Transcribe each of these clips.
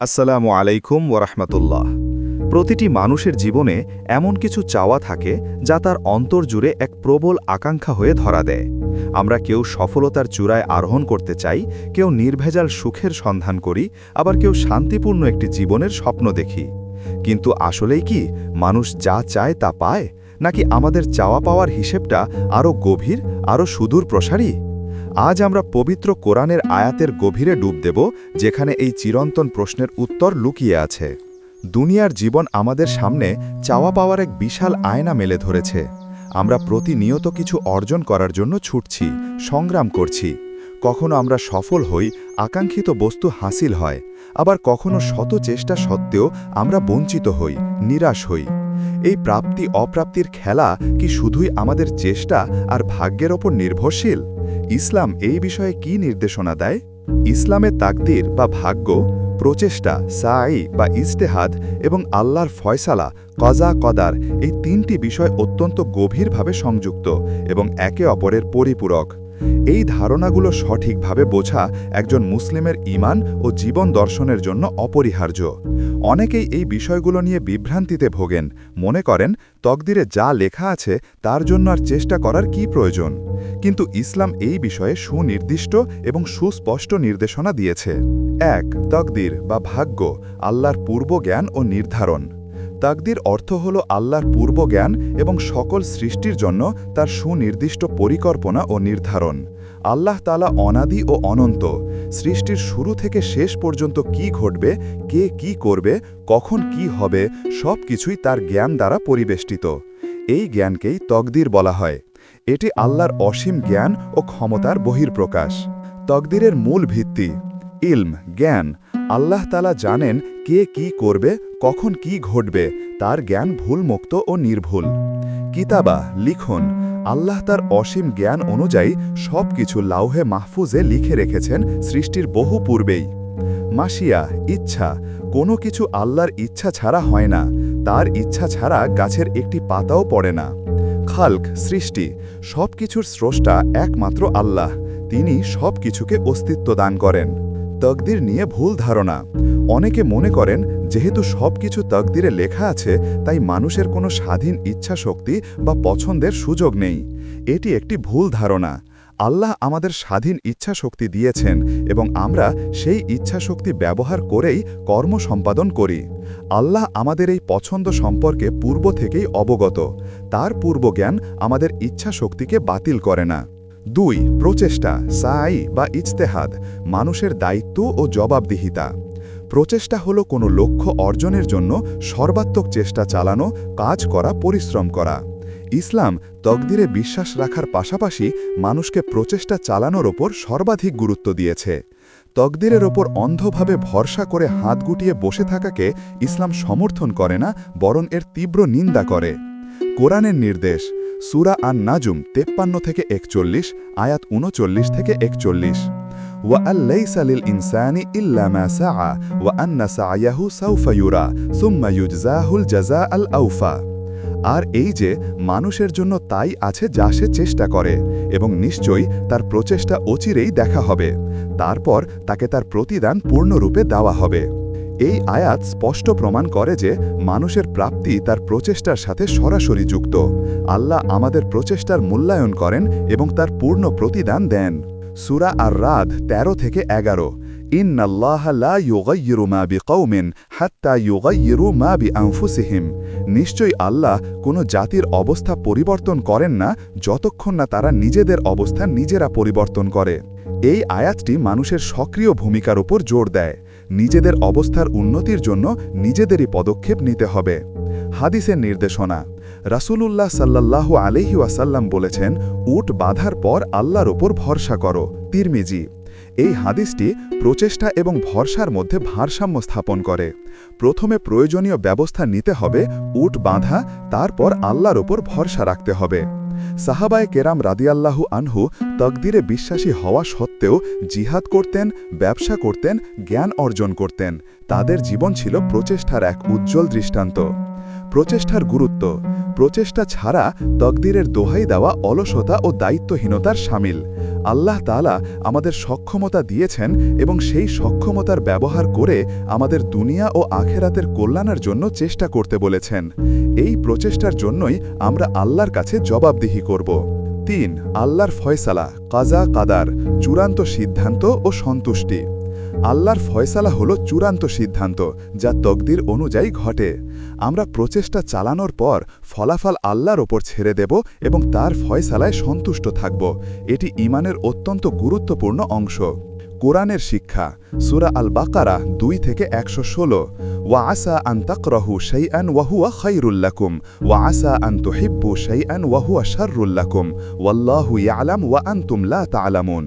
আসসালামু আলাইকুম ওরহমতুল্লাহ। প্রতিটি মানুষের জীবনে এমন কিছু চাওয়া থাকে যা তার অন্তর জুড়ে এক প্রবল আকাঙ্ক্ষা হয়ে ধরা দেয়। আমরা কেউ সফলতার চূড়ায় আরোহণ করতে চাই, কেউ নির্ভেজাল সুখের সন্ধান করি, আবার কেউ শান্তিপূর্ণ একটি জীবনের স্বপ্ন দেখি। কিন্তু আসলেই কি মানুষ যা চায় তা পায়? নাকি আমাদের চাওয়া পাওয়ার হিসেবটা আরও গভীর আরও সুদূর প্রসারী আজ আমরা পবিত্র কোরআনের আয়াতের গভীরে ডুব দেব, যেখানে এই চিরন্তন প্রশ্নের উত্তর লুকিয়ে আছে। দুনিয়ার জীবন আমাদের সামনে চাওয়া পাওয়ার এক বিশাল আয়না মেলে ধরেছে। আমরা প্রতিনিয়ত কিছু অর্জন করার জন্য ছুটছি, সংগ্রাম করছি। কখনো আমরা সফল হই, আকাঙ্ক্ষিত বস্তু হাসিল হয়। আবার কখনো শত চেষ্টা সত্ত্বেও আমরা বঞ্চিত হই, নিরাশ হই। এই প্রাপ্তি অপ্রাপ্তির খেলা কি শুধুই আমাদের চেষ্টা আর ভাগ্যের ওপর নির্ভরশীল? ইসলাম এই বিষয়ে কি নির্দেশনা দেয়? ইসলামের তাকদির বা ভাগ্য, প্রচেষ্টা, সাই বা ইস্তেহাদ এবং আল্লাহর ফয়সালা, কজা, কদার এই তিনটি বিষয় অত্যন্ত গভীরভাবে সংযুক্ত এবং একে অপরের পরিপূরক। এই ধারণাগুলো সঠিকভাবে বোঝা একজন মুসলিমের ইমান ও জীবন দর্শনের জন্য অপরিহার্য। অনেকেই এই বিষয়গুলো নিয়ে বিভ্রান্তিতে ভোগেন। মনে করেন, তকদিরে যা লেখা আছে তার জন্য আর চেষ্টা করার কি প্রয়োজন? কিন্তু ইসলাম এই বিষয়ে সুনির্দিষ্ট এবং সুস্পষ্ট নির্দেশনা দিয়েছে। এক, তকদির বা ভাগ্য, আল্লাহর পূর্ব জ্ঞান ও নির্ধারণ। তাকদির অর্থ হল আল্লাহর পূর্ব জ্ঞান এবং সকল সৃষ্টির জন্য তার সুনির্দিষ্ট পরিকল্পনা ও নির্ধারণ। আল্লাহ তালা অনাদি ও অনন্ত। সৃষ্টির শুরু থেকে শেষ পর্যন্ত কি ঘটবে, কে কি করবে, কখন কি হবে সব কিছুই তার জ্ঞান দ্বারা পরিবেষ্টিত। এই জ্ঞানকেই তকদির বলা হয়। এটি আল্লাহর অসীম জ্ঞান ও ক্ষমতার বহির্প্রকাশ তকদিরের মূল ভিত্তি, ইলম, জ্ঞান। আল্লাহ তালা জানেন কে কি করবে, কখন কি ঘটবে, তার জ্ঞান ভুলমুক্ত ও নির্ভুল। কিতাবা, লিখন। আল্লাহ তার অসীম জ্ঞান অনুযায়ী সব কিছু লাউহে মাহফুজে লিখে রেখেছেন সৃষ্টির বহু পূর্বেই। মাসিয়া, ইচ্ছা। কোনো কিছু আল্লাহর ইচ্ছা ছাড়া হয় না। তার ইচ্ছা ছাড়া গাছের একটি পাতাও পড়ে না। খালক, সৃষ্টি সব কিছুর স্রষ্টা একমাত্র আল্লাহ। তিনি সব কিছুকে অস্তিত্ব দান করেন। তকদির নিয়ে ভুল ধারণা। অনেকে মনে করেন, যেহেতু সব কিছু তকদিরে লেখা আছে, তাই মানুষের কোনো স্বাধীন ইচ্ছা শক্তি বা পছন্দের সুযোগ নেই। এটি একটি ভুল ধারণা। আল্লাহ আমাদের স্বাধীন ইচ্ছা শক্তি দিয়েছেন এবং আমরা সেই ইচ্ছা শক্তি ব্যবহার করেই কর্ম সম্পাদন করি। আল্লাহ আমাদের এই পছন্দ সম্পর্কে পূর্ব থেকেই অবগত। তার পূর্বজ্ঞান আমাদের ইচ্ছা শক্তিকে বাতিল করে না। দুই, প্রচেষ্টা, সাই বা ইজতেহাদ, মানুষের দায়িত্ব ও জবাবদিহিতা। প্রচেষ্টা হলো কোনো লক্ষ্য অর্জনের জন্য সর্বাত্মক চেষ্টা চালানো, কাজ করা, পরিশ্রম করা। ইসলাম তকদিরে বিশ্বাস রাখার পাশাপাশি মানুষকে প্রচেষ্টা চালানোর ওপর সর্বাধিক গুরুত্ব দিয়েছে। তকদিরের ওপর অন্ধভাবে ভরসা করে হাত গুটিয়ে বসে থাকাকে ইসলাম সমর্থন করে না, বরং এর তীব্র নিন্দা করে। কোরআনের নির্দেশ সুরা আন নাজুম তেপ্পান্ন থেকে একচল্লিশ আয়াত উনচল্লিশ থেকে একচল্লিশ وأن للإنسان إلا ما سعى وأن سعيه سوف يرى ثم يجزاه الجزاء الأوفى আর এই যে মানুষের জন্য তাই আছে যা সে চেষ্টা করে এবং নিশ্চয়ই তার প্রচেষ্টা অচিরেই দেখা হবে তারপর তাকে তার প্রতিদান পূর্ণরূপে দেওয়া হবে এই আয়াত স্পষ্ট প্রমাণ করে যে মানুষের প্রাপ্তি তার প্রচেষ্টার সাথে সরাসরি যুক্ত। আল্লাহ আমাদের প্রচেষ্টার মূল্যায়ন করেন এবং তার পূর্ণ প্রতিদান দেন। সুরা আর রাদ ১৩ থেকে এগারো। নিশ্চয়ই আল্লাহ কোনো জাতির অবস্থা পরিবর্তন করেন না যতক্ষণ না তারা নিজেদের অবস্থা নিজেরা পরিবর্তন করে। এই আয়াতটি মানুষের সক্রিয় ভূমিকার উপর জোর দেয়। নিজেদের অবস্থার উন্নতির জন্য নিজেদেরই পদক্ষেপ নিতে হবে। হাদিসের নির্দেশনা, রাসূলুল্লাহ সাল্লাল্লাহু আলহি ওয়াসাল্লাম বলেছেন, উট বাঁধার পর আল্লাহর ওপর ভরসা করো। তিরমিজি, এই হাদিসটি প্রচেষ্টা এবং ভরসার মধ্যে ভারসাম্য স্থাপন করে। প্রথমে প্রয়োজনীয় ব্যবস্থা নিতে হবে উট বাঁধা, তারপর আল্লাহর ওপর ভরসা রাখতে হবে। সাহাবায় কেরাম রাদিয়াল্লাহু আনহু তকদিরে বিশ্বাসী হওয়া সত্ত্বেও জিহাদ করতেন, ব্যবসা করতেন, জ্ঞান অর্জন করতেন। তাদের জীবন ছিল প্রচেষ্টার এক উজ্জ্বল দৃষ্টান্ত। প্রচেষ্টার গুরুত্ব। প্রচেষ্টা ছাড়া তকদিরের দোহাই দেওয়া অলসতা ও দায়িত্বহীনতার সামিল। আল্লাহ তাআলা আমাদের সক্ষমতা দিয়েছেন এবং সেই সক্ষমতার ব্যবহার করে আমাদের দুনিয়া ও আখেরাতের কল্যাণের জন্য চেষ্টা করতে বলেছেন। এই প্রচেষ্টার জন্যই আমরা আল্লাহর কাছে জবাবদিহি করব। তিন, আল্লাহর ফয়সালা, কাজা, কাদার, চূড়ান্ত সিদ্ধান্ত ও সন্তুষ্টি। আল্লাহর ফয়সালা হলো চূড়ান্ত সিদ্ধান্ত, যা তকদির অনুযায়ী ঘটে। আমরা প্রচেষ্টা চালানোর পর ফলাফল আল্লাহর ওপর ছেড়ে দেব এবং তার ফয়সালায় সন্তুষ্ট থাকব। এটি ইমানের অত্যন্ত গুরুত্বপূর্ণ অংশ। কোরআনের শিক্ষা, সুরা আল বাকারা দুই থেকে একশো ষোলো। ওয়া আসা আন তাকরহু সেই আন ওয়াহুয়া খৈরুল্লাকুম ওয়া আসা আন তুহিব্বু সেই আন ওয়াহুয়া শাররুল্লাকুম ওয়াল্লাহু ইয়ালাম ওয়া আনতুম লা তালামুন।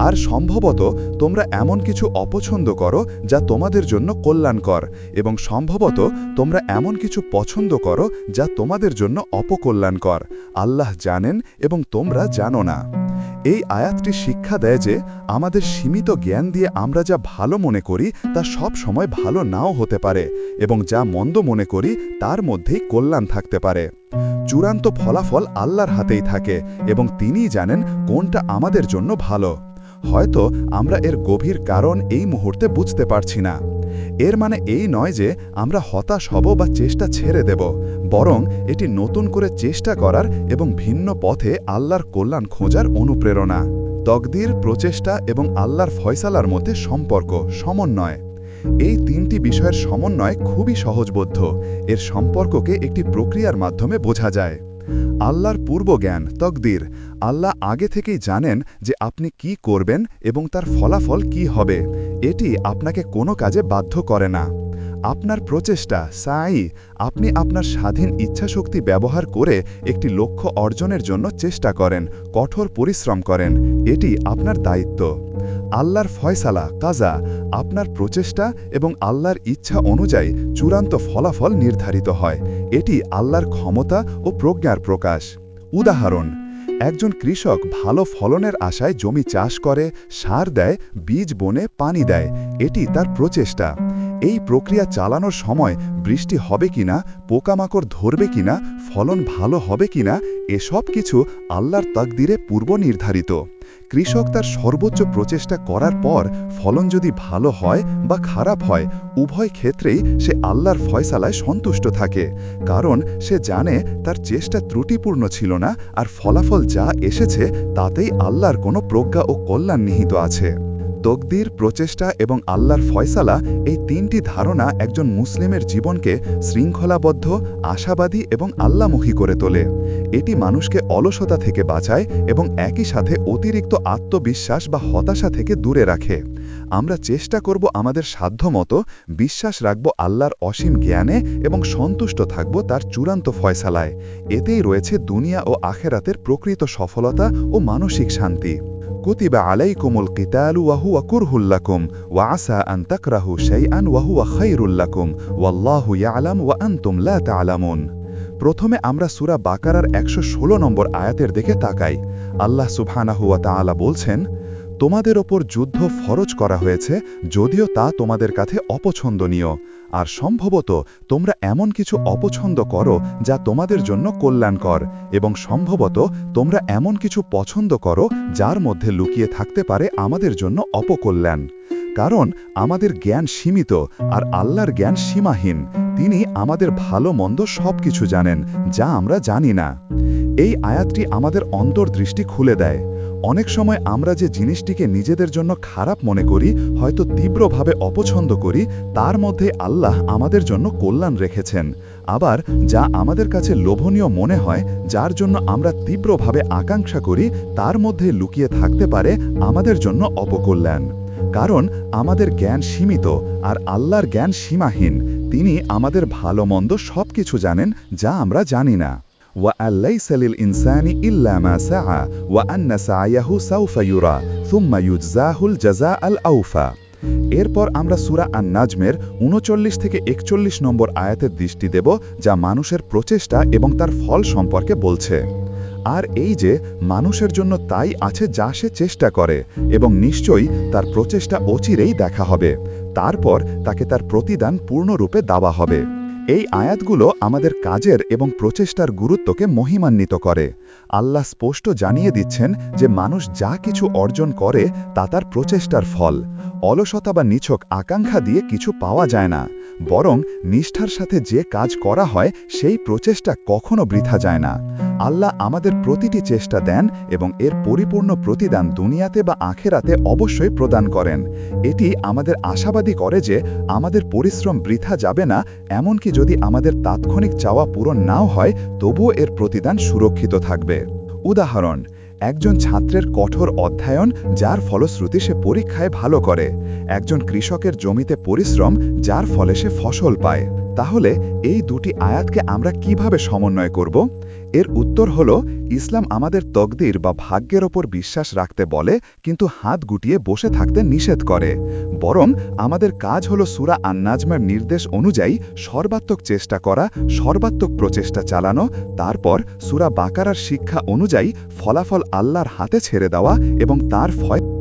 আর সম্ভবত তোমরা এমন কিছু অপছন্দ করো যা তোমাদের জন্য কল্যাণকর, এবং সম্ভবত তোমরা এমন কিছু পছন্দ করো যা তোমাদের জন্য অপকল্যাণকর। আল্লাহ জানেন এবং তোমরা জানো না। এই আয়াতটি শিক্ষা দেয় যে আমাদের সীমিত জ্ঞান দিয়ে আমরা যা ভালো মনে করি, তা সব সময় ভালো নাও হতে পারে এবং যা মন্দ মনে করি, তার মধ্যেই কল্যাণ থাকতে পারে। চূড়ান্ত ফলাফল আল্লাহর হাতেই থাকে এবং তিনিই জানেন কোনটা আমাদের জন্য ভালো। হয়তো আমরা এর গভীর কারণ এই মুহূর্তে বুঝতে পারছি না। এর মানে এই নয় যে আমরা হতাশ হব বা চেষ্টা ছেড়ে দেব। বরং এটি নতুন করে চেষ্টা করার এবং ভিন্ন পথে আল্লাহর কল্যাণ খোঁজার অনুপ্রেরণা। তকদির, প্রচেষ্টা এবং আল্লাহর ফয়সালার মধ্যে সম্পর্ক, সমন্বয়। এই তিনটি বিষয়ের সমন্বয় খুবই সহজবোধ্য। এর সম্পর্ককে একটি প্রক্রিয়ার মাধ্যমে বোঝা যায়। আল্লাহর পূর্ব জ্ঞান তকদির। আল্লাহ আগে থেকেই জানেন যে আপনি কি করবেন এবং তার ফলাফল কি হবে। এটি আপনাকে কোনো কাজে বাধ্য করে না। আপনার প্রচেষ্টা, সাই, আপনি আপনার স্বাধীন ইচ্ছাশক্তি ব্যবহার করে একটি লক্ষ্য অর্জনের জন্য চেষ্টা করেন, কঠোর পরিশ্রম করেন, এটি আপনার দায়িত্ব। আল্লাহর ফয়সালা, কাজা, আপনার প্রচেষ্টা এবং আল্লাহর ইচ্ছা অনুযায়ী চূড়ান্ত ফলাফল নির্ধারিত হয়, এটি আল্লাহর ক্ষমতা ও প্রজ্ঞার প্রকাশ। উদাহরণ, একজন কৃষক ভালো ফলনের আশায় জমি চাষ করে, সার দেয়, বীজ বনে পানি দেয়, এটি তার প্রচেষ্টা। এই প্রক্রিয়া চালানোর সময় বৃষ্টি হবে কিনা, পোকামাকড় ধরবে কিনা, ফলন ভালো হবে কিনা, এসব কিছু আল্লাহর তাকদিরে পূর্ব নির্ধারিত। কৃষক তার সর্বোচ্চ প্রচেষ্টা করার পর ফলন যদি ভালো হয় বা খারাপ হয়, উভয় ক্ষেত্রেই সে আল্লাহর ফয়সালায় সন্তুষ্ট থাকে। কারণ সে জানে তার চেষ্টা ত্রুটিপূর্ণ ছিল না আর ফলাফল যা এসেছে তাতেই আল্লাহর কোনো প্রজ্ঞা ও কল্যাণ নিহিত আছে। তকদির প্রচেষ্টা এবং আল্লাহর ফয়সালা এই তিনটি ধারণা একজন মুসলিমের জীবনকে শৃঙ্খলাবদ্ধ, আশাবাদী এবং আল্লামুখী করে তোলে। এটি মানুষকে অলসতা থেকে বাঁচায় এবং একই সাথে অতিরিক্ত আত্মবিশ্বাস বা হতাশা থেকে দূরে রাখে। আমরা চেষ্টা করব আমাদের সাধ্যমতো বিশ্বাস রাখব আল্লাহর অসীম জ্ঞানে এবং সন্তুষ্ট থাকব তার চূড়ান্ত ফয়সালায়। এতেই রয়েছে দুনিয়া ও আখেরাতের প্রকৃত সফলতা ও মানসিক শান্তি। كتب عليكم القتال وهو كره لكم وعسى أن تكرهوا شيئا وهو خير لكم والله يعلم وأنتم لا تعلمون প্রথমে আমরা সুরা বাকারার একশো ষোলো নম্বর আয়াতের দিকে তাকাই আল্লাহ সুবহানাহুয়া তাআলা বলছেন তোমাদের ওপর যুদ্ধ ফরজ করা হয়েছে যদিও তা তোমাদের কাছে অপছন্দনীয় আর সম্ভবত তোমরা এমন কিছু অপছন্দ করো যা তোমাদের জন্য কল্যাণকর, এবং সম্ভবত তোমরা এমন কিছু পছন্দ করো যার মধ্যে লুকিয়ে থাকতে পারে আমাদের জন্য অপকল্যাণ। কারণ আমাদের জ্ঞান সীমিত আর আল্লাহর জ্ঞান সীমাহীন। তিনি আমাদের ভালো মন্দ সব কিছু জানেন, যা আমরা জানি না। এই আয়াতটি আমাদের অন্তর্দৃষ্টি খুলে দেয়। অনেক সময় আমরা যে জিনিসটিকে নিজেদের জন্য খারাপ মনে করি, হয়তো তীব্রভাবে অপছন্দ করি, তার মধ্যে আল্লাহ আমাদের জন্য কল্যাণ রেখেছেন। আবার যা আমাদের কাছে লোভনীয় মনে হয়, যার জন্য আমরা তীব্রভাবে আকাঙ্ক্ষা করি, তার মধ্যে লুকিয়ে থাকতে পারে আমাদের জন্য অপকল্যাণ। কারণ আমাদের জ্ঞান সীমিত আর আল্লাহর জ্ঞান সীমাহীন। তিনি আমাদের ভালো মন্দ সব কিছু জানেন, যা আমরা জানি না। ওয়া ليس للإنسان ইনসানি ما سعى وأن ওয়া سوف يرى ثم يجزاه الجزاء الأوفى এরপর আমরা সুরা আর নাজমের উনচল্লিশ থেকে একচল্লিশ নম্বর আয়াতের দৃষ্টি দেব, যা মানুষের প্রচেষ্টা এবং তার ফল সম্পর্কে বলছে। আর এই যে, মানুষের জন্য তাই আছে যা সে চেষ্টা করে, এবং নিশ্চয়ই তার প্রচেষ্টা অচিরেই দেখা হবে। তারপর তাকে তার প্রতিদান পূর্ণরূপে দেওয়া হবে। এই আয়াতগুলো আমাদের কাজের এবং প্রচেষ্টার গুরুত্বকে মহিমান্বিত করে। আল্লাহ স্পষ্ট জানিয়ে দিচ্ছেন যে মানুষ যা কিছু অর্জন করে, তা তার প্রচেষ্টার ফল। অলসতা বা নিছক আকাঙ্ক্ষা দিয়ে কিছু পাওয়া যায় না। বরং নিষ্ঠার সাথে যে কাজ করা হয়, সেই প্রচেষ্টা কখনো বৃথা যায় না। আল্লাহ আমাদের প্রতিটি চেষ্টা দেন এবং এর পরিপূর্ণ প্রতিদান দুনিয়াতে বা আখেরাতে অবশ্যই প্রদান করেন। এটি আমাদের আশাবাদী করে যে আমাদের পরিশ্রম বৃথা যাবে না, এমনকি যদি আমাদের তাৎক্ষণিক চাওয়া পূরণ নাও হয়, তবুও এর প্রতিদান সুরক্ষিত থাকবে। উদাহরণ, একজন ছাত্রের কঠোর অধ্যয়ন, যার ফলশ্রুতি সে পরীক্ষায় ভালো করে। একজন কৃষকের জমিতে পরিশ্রম, যার ফলে সে ফসল পায়। তাহলে এই দুটি আয়াতকে আমরা কীভাবে সমন্বয় করব? এর উত্তর হল, ইসলাম আমাদের তকদির বা ভাগ্যের ওপর বিশ্বাস রাখতে বলে, কিন্তু হাত গুটিয়ে বসে থাকতে নিষেধ করে। বরং আমাদের কাজ হল সুরা আন্নাজমার নির্দেশ অনুযায়ী সর্বাত্মক চেষ্টা করা, সর্বাত্মক প্রচেষ্টা চালানো, তারপর সুরা বাকারার শিক্ষা অনুযায়ী ফলাফল আল্লাহর হাতে ছেড়ে দেওয়া এবং তার ফয়